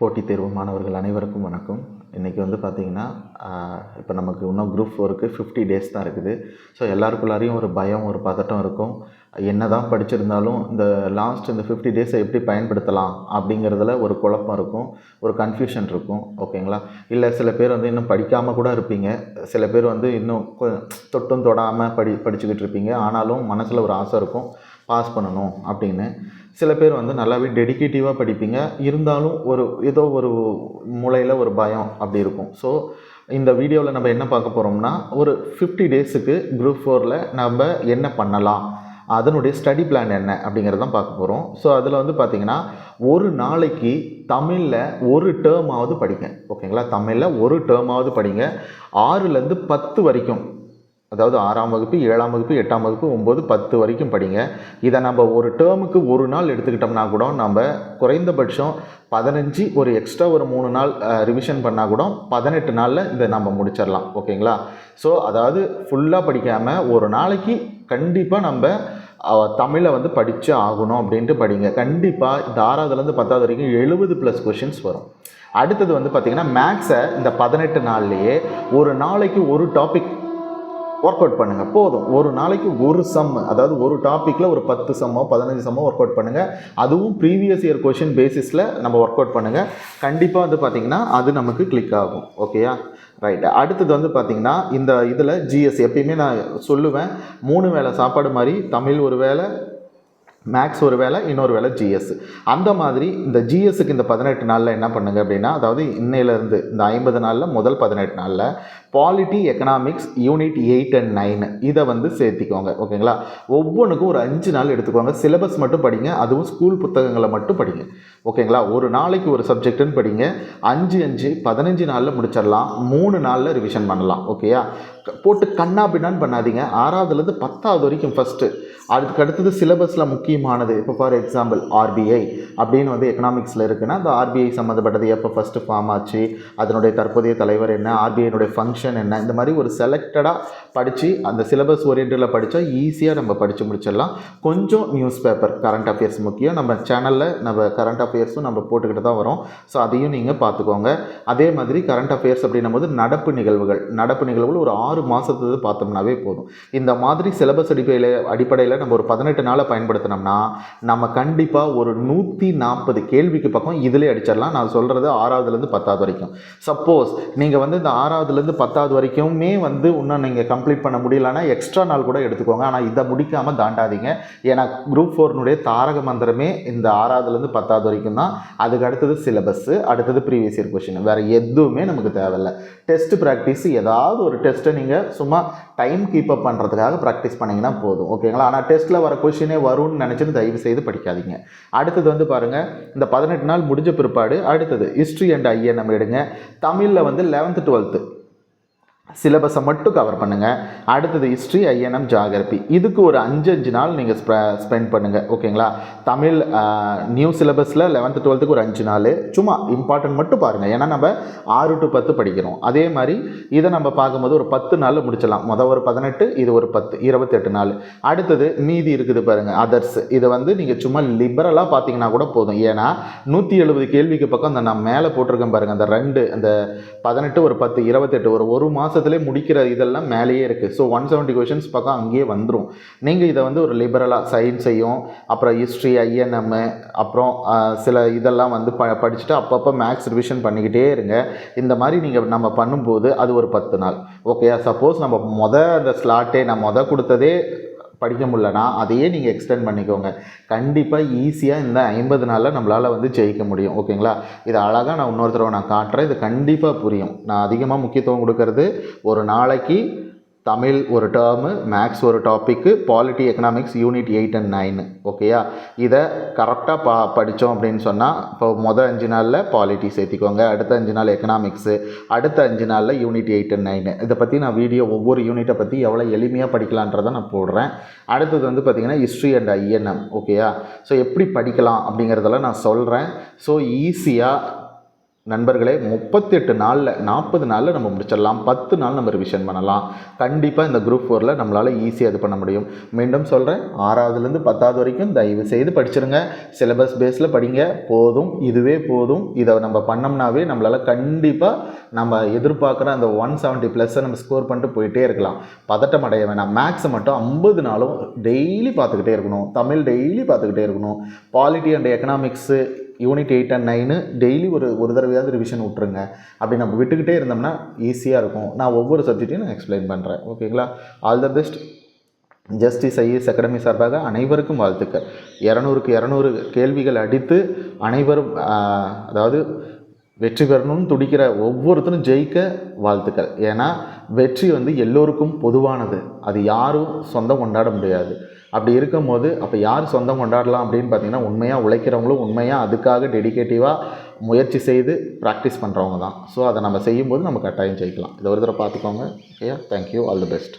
போட்டித் தேர்வு மாணவர்கள் அனைவருக்கும் வணக்கம். இன்றைக்கி வந்து பார்த்திங்கன்னா இப்போ நமக்கு இன்னும் குரூப் ஃபோருக்கு ஃபிஃப்டி டேஸ் தான் இருக்குது. ஸோ எல்லாருக்குள்ளாரையும் ஒரு பயம் ஒரு பதட்டம் இருக்கும். என்ன தான் படிச்சிருந்தாலும் இந்த லாஸ்ட் இந்த ஃபிஃப்டி டேஸை எப்படி பயன்படுத்தலாம் அப்படிங்கிறதுல ஒரு குழப்பம் இருக்கும். ஒரு கன்ஃபியூஷன் இருக்கும். ஓகேங்களா இல்லை சில பேர் வந்து இன்னும் படிக்காமல் கூட இருப்பீங்க. சில பேர் வந்து இன்னும் தொட்டும் தொடாமல் படி படிச்சுக்கிட்டு இருப்பீங்க. ஆனாலும் மனசில் ஒரு ஆசை இருக்கும். பாஸ் பண்ணணும் அப்படின்னு. சில பேர் வந்து நல்லாவே டெடிக்கேட்டிவாக படிப்பீங்க. இருந்தாலும் ஒரு ஏதோ ஒரு மூளையில் ஒரு பயம் அப்படி இருக்கும். ஸோ இந்த வீடியோவில் நம்ம என்ன பார்க்க போகிறோம்னா ஒரு ஃபிஃப்டி டேஸுக்கு குரூப் ஃபோரில் நம்ம என்ன பண்ணலாம்? அதனுடைய ஸ்டடி பிளான் என்ன? அப்படிங்கிறது தான் பார்க்க போகிறோம் ஸோ அதில் வந்து பார்த்திங்கன்னா ஒரு நாளைக்கு தமிழில் ஒரு டேர்மாவது படிங்க. ஓகேங்களா தமிழில் ஒரு டேர்மாவது படிங்க. ஆறுலேருந்து பத்து வரைக்கும் அதாவது ஆறாம் வகுப்பு ஏழாம் வகுப்பு எட்டாம் வகுப்பு ஒம்பது பத்து வரைக்கும் படிங்க. இதை நம்ம ஒரு டேர்முக்கு ஒரு நாள் எடுத்துக்கிட்டோம்னா கூட நம்ம குறைந்தபட்சம் பதினஞ்சு ஒரு எக்ஸ்ட்ரா ஒரு மூணு நாள் ரிவிஷன் பண்ணால் கூட பதினெட்டு நாளில் இதை நம்ம முடிச்சிடலாம். ஓகேங்களா? ஸோ அதாவது ஃபுல்லாக படிக்காமல் ஒரு நாளைக்கு கண்டிப்பாக நம்ம தமிழை வந்து படித்து ஆகணும் அப்படின்ட்டு படிங்க. கண்டிப்பாக இந்த ஆறாவதுலேருந்து பத்தாவது வரைக்கும் எழுபது ப்ளஸ் கொஷின்ஸ் வரும். அடுத்தது வந்து பார்த்திங்கன்னா மேக்ஸை இந்த பதினெட்டு நாள்லேயே ஒரு நாளைக்கு ஒரு டாபிக் ஒர்க் அவுட் பண்ணுங்கள் போதும். ஒரு நாளைக்கு ஒரு சம் அதாவது ஒரு டாப்பிக்கில் ஒரு பத்து சம்மோ பதினஞ்சு சம்மோ ஒர்க் அவுட் பண்ணுங்கள் அதுவும் ப்ரீவியஸ் இயர் கொஷின் பேசிஸில் நம்ம ஒர்க் அவுட் பண்ணுங்கள் கண்டிப்பாக வந்து பார்த்திங்கன்னா அது நமக்கு கிளிக் ஆகும். ஓகேயா ரைட் அடுத்தது வந்து பார்த்திங்கன்னா இந்த இதில் ஜிஎஸ் எப்பயுமே நான் சொல்லுவேன் மூணு வேளை சாப்பாடு மாதிரி தமிழ் ஒரு வேளை மேக்ஸ் ஒரு வேலை இன்னொரு வேலை ஜிஎஸ் அந்த மாதிரி இந்த ஜிஎஸ்க்கு இந்த பதினெட்டு நாளில் என்ன பண்ணுங்க அப்படின்னா அதாவது இன்னையிலேருந்து இந்த ஐம்பது நாளில் முதல் பதினெட்டு நாளில் polity economics unit eight and nine இதை வந்து சேர்த்திக்கோங்க ஓகேங்களா? ஒவ்வொன்றுக்கும் ஒரு அஞ்சு நாள் எடுத்துக்கோங்க. சிலபஸ் மட்டும் படிங்க அதுவும் ஸ்கூல் புத்தகங்களை மட்டும் படிங்க ஓகேங்களா? ஒரு நாளைக்கு ஒரு சப்ஜெக்ட்டுன்னு படிங்க அஞ்சு அஞ்சு பதினஞ்சு நாளில் முடிச்சிடலாம் மூணு நாளில் ரிவிஷன் பண்ணலாம் ஓகேயா? போட்டு கண்ணா பின்னான்னு பண்ணாதீங்க. ஆறாவதுலேருந்து பத்தாவது வரைக்கும் ஃபஸ்ட்டு அதுக்கு அடுத்தது சிலபஸில் முக்கியமானது. இப்போ ஃபார் எக்ஸாம்பிள் ஆர்பிஐ அப்படின்னு வந்து எக்கனாமிக்ஸில் இருக்குன்னா அந்த ஆர்பிஐ சம்மந்தப்பட்டது எப்போ ஃபஸ்ட்டு ஃபார்ம் ஆச்சு அதனுடைய தற்போதைய தலைவர் என்ன ஆர்பிஐனுடைய ஃபங்க்ஷன் என்ன இந்த மாதிரி ஒரு செலக்டடாக படித்து அந்த சிலபஸ் ஓரியன்டில் படித்தா ஈஸியாக நம்ம படித்து முடிச்சிடலாம். கொஞ்சம் நியூஸ் பேப்பர் கரண்ட் அஃபேர்ஸ் முக்கியம். நம்ம சேனலில் நம்ம கரண்ட் அஃபேர்ஸும் நம்ம போட்டுக்கிட்டு தான் வரோம். ஸோ அதையும் நீங்கள் பார்த்துக்கோங்க. அதே மாதிரி கரண்ட் அஃபேர்ஸ் அப்படின்னும் போது நடப்பு நிகழ்வுகள். நடப்பு நிகழ்வுகள் ஒரு ஆறு மாதத்துக்கு பார்த்தோம்னாவே போதும். இந்த மாதிரி சிலபஸ் அடிப்படையில் அடிப்படையில் நம்ம ஒரு பதினெட்டு நாளை பயன்படுத்தினோம்னா நம்ம கண்டிப்பாக ஒரு நூற்றி நாற்பது கேள்விக்கு பக்கம் இதிலே அடிச்சிடலாம். நான் சொல்கிறது ஆறாவதுலேருந்து பத்தாவது வரைக்கும். சப்போஸ் நீங்கள் வந்து இந்த ஆறாவதுலேருந்து பத்தாவது வரைக்குமே வந்து இன்னும் நீங்கள் கம்ப்ளீட் பண்ண முடியலன்னா எக்ஸ்ட்ரா நாள் கூட எடுத்துக்கோங்க. ஆனால் இதை முடிக்காமல் தாண்டாதீங்க. ஏன்னா குரூப் ஃபோர்னுடைய தாரக மந்திரமே இந்த ஆறாவதுலேருந்து பத்தாவது வரைக்கும் தான். அதுக்கு அடுத்தது சிலபஸ்ஸு அடுத்தது ப்ரீவியஸ் இயர் கொஷின் வேறு எதுவுமே நமக்கு தேவையில்லை. டெஸ்ட் ப்ராக்டிஸ் ஏதாவது ஒரு டெஸ்ட்டை நீங்கள் சும்மா டைம் கீப் அப் பண்ணுறதுக்காக ப்ராக்டிஸ் பண்ணிங்கன்னா போதும். ஓகேங்களா ஆனால் டெஸ்ட்டில் வர கொஷினே வரும்னு நினச்சிட்டு தயவு செய்து படிக்காதீங்க. அடுத்தது வந்து பாருங்கள் இந்த பதினெட்டு நாள் முடிஞ்ச பிற்பாடு அடுத்தது ஹிஸ்ட்ரி அண்ட் ஐஎன்எம் எடுங்க. தமிழில் வந்து லெவன்த்து டுவெல்த்து சிலபஸை மட்டும் கவர் பண்ணுங்கள் அடுத்தது ஹிஸ்ட்ரி ஐஎன்எம் ஜாகிரபி இதுக்கு ஒரு அஞ்சு அஞ்சு நாள் நீங்கள் ஸ்பெண்ட் பண்ணுங்கள் ஓகேங்களா? தமிழ் நியூ சிலபஸில் லெவன்த்து டுவெல்த்துக்கு ஒரு அஞ்சு நாள். சும்மா இம்பார்ட்டன்ட் மட்டும் பாருங்கள் ஏன்னா நம்ம ஆறு டு பத்து படிக்கிறோம். அதே மாதிரி இதை நம்ம பார்க்கும்போது ஒரு பத்து நாளில் முடிச்சிடலாம். மொதல் ஒரு பதினெட்டு இது ஒரு பத்து இருபத்தெட்டு நாள். அடுத்தது மீதி இருக்குது பாருங்கள் அதர்ஸ் இதை வந்து நீங்கள் சும்மா லிபரலாக பார்த்தீங்கன்னா கூட போதும். ஏன்னா நூற்றி எழுபது கேள்விக்கு பக்கம் அந்த நான் மேலே போட்டிருக்கேன் பாருங்கள் அந்த ரெண்டு அந்த பதினெட்டு ஒரு பத்து இருபத்தெட்டு ஒரு ஒரு மாதம் மாதத்துலேயே முடிக்கிற இதெல்லாம் மேலேயே இருக்குது ஸோ ஒன் செவன்ட்டி கொஷின்ஸ் பக்கம் அங்கேயே வந்துடும் நீங்கள் இதை வந்து ஒரு லிபரலாக சயின்ஸையும் அப்புறம் ஹிஸ்ட்ரி ஐஎன்எம் அப்புறம் சில இதெல்லாம் வந்து ப படிச்சுட்டு அப்பப்போ மேக்ஸ் ரிவிஷன் பண்ணிக்கிட்டே இருங்க. இந்த மாதிரி நீங்கள் நம்ம பண்ணும்போது அது ஒரு பத்து நாள். ஓகே சப்போஸ் நம்ம மொதல் அந்த ஸ்லாட்டே நான் மொதல் கொடுத்ததே படிக்க முடிலனா அதையே நீங்கள் எக்ஸ்டெண்ட் பண்ணிக்கோங்க. கண்டிப்பாக ஈஸியாக இந்த ஐம்பது நாளில் நம்மளால் வந்து ஜெயிக்க முடியும். ஓகேங்களா? இது அழகாக நான் இன்னொருத்தரவை நான் காட்டுறேன். இது கண்டிப்பாக புரியும். நான் அதிகமாக முக்கியத்துவம் கொடுக்கறது ஒரு நாளைக்கு தமிழ் ஒரு டேர்மு மேக்ஸ் ஒரு topic polity economics unit eight and nine ஓகேயா இதை கரெக்டாக பா படித்தோம் அப்படின்னு சொன்னால் இப்போ மொதல் அஞ்சு நாளில் பாலிட்டி சேர்த்திக்கோங்க அடுத்த அஞ்சு நாள் எக்கனாமிக்ஸு அடுத்த அஞ்சு நாளில் யூனிட் எயிட் அண்ட் நைனு இதை பற்றி நான் வீடியோ ஒவ்வொரு யூனிட்டை பற்றி எவ்வளோ எளிமையாக படிக்கலான்றதை நான் போடுறேன். அடுத்தது வந்து பார்த்திங்கன்னா ஹிஸ்ட்ரி அண்ட் ஐஎன்எம் ஓகேயா ஸோ எப்படி படிக்கலாம் அப்படிங்கிறதெல்லாம் நான் சொல்கிறேன் ஸோ ஈஸியாக நண்பர்களே முப்பத்தெட்டு நாளில் நாற்பது நாளில் நம்ம முடிச்சிடலாம். பத்து நாள் நம்ம ரிவிஷன் பண்ணலாம். கண்டிப்பாக இந்த குரூப் ஃபோரில் நம்மளால் ஈஸியாக இது பண்ண முடியும். மீண்டும் சொல்கிறேன் ஆறாவதுலேருந்து பத்தாவது வரைக்கும் தயவு செய்து படிச்சிருங்க. சிலபஸ் பேஸில் படிங்க. போதும் இதுவே போதும். இதை நம்ம பண்ணோம்னாவே நம்மளால் கண்டிப்பாக நம்ம எதிர்பார்க்குற அந்த ஒன் செவன்ட்டி ப்ளஸ்ஸை நம்ம ஸ்கோர் பண்ணிட்டு போயிட்டே இருக்கலாம். பதட்டம் அடைய வேணாம். மேக்ஸை மட்டும் ஐம்பது நாளும் டெய்லி பார்த்துக்கிட்டே இருக்கணும். தமிழ் டெய்லி பார்த்துக்கிட்டே இருக்கணும். Polity and economics unit eight and nine daily ஒரு ஒரு தடவையாவது ரிவிஷன் விட்ருங்க அப்படி நம்ம விட்டுக்கிட்டே இருந்தோம்னா ஈஸியாக இருக்கும். நான் ஒவ்வொரு சப்ஜெக்ட்டையும் நான் எக்ஸ்பிளைன் பண்ணுறேன் ஓகேங்களா? All the best Justice IAS academy சார்பாக அனைவருக்கும் வாழ்த்துக்கள். இரநூறுக்கு இரநூறு கேள்விகள் அடித்து அனைவரும் அதாவது வெற்றி பெறணும்னு துடிக்கிற ஒவ்வொருத்தரும் ஜெயிக்க வாழ்த்துக்கள். ஏன்னா வெற்றி வந்து எல்லோருக்கும் பொதுவானது. அது யாரும் சொந்தம் கொண்டாட முடியாது. அப்படி இருக்கும்போது அப்போ யார் சொந்தம் கொண்டாடலாம் அப்படின்னு பார்த்தீங்கன்னா உண்மையாக உழைக்கிறவங்களும் உண்மையாக அதுக்காக டெடிக்கேட்டிவாக முயற்சி செய்து ப்ராக்டிஸ் பண்ணுறவங்க தான். ஸோ அதை நம்ம செய்யும்போது நம்ம கட்டாயம் ஜெயிக்கலாம். இதை ஒரு தடவை பார்த்துக்கோங்க. ஓகேயா தேங்க்யூ ஆல் தி பெஸ்ட்